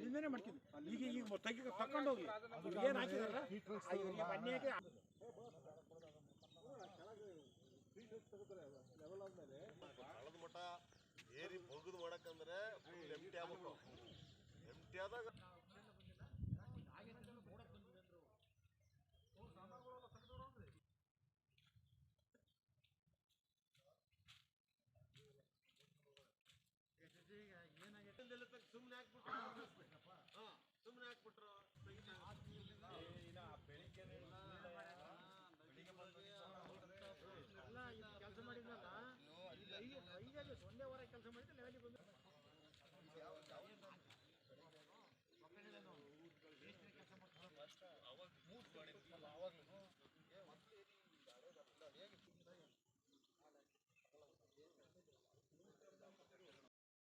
ಅಲ್ಲಿಂದನೇ ಮಾಡ್ತಿದ್ವಿ. ಈಗ ಈಗ ತೆಗಿ ತಕೊಂಡು ಹೋಗಿ ಏನು ಹಾಕಿದಾರಲ್ಲ ಈ ಮನೆಗೆ ಹಳದ ಮಠ, ಏರಿ ಬಗ್ದು ಮಾಡಕಂದ್ರೆ ಎಂಟಿ ಆಗ್ಬೇಕು. ಎಂಟಿ ಆದಾಗ ಎಲ್ಲ ಕೆಲಸ ಮಾಡಿದ್ನಲ್ಲ ಐದು ಐದು ಒಂದೇ ವಾರ ಕೆಲಸ ಮಾಡಿದ್ರೆ ಲೆವೆಲಿಗೆ ಬಂದು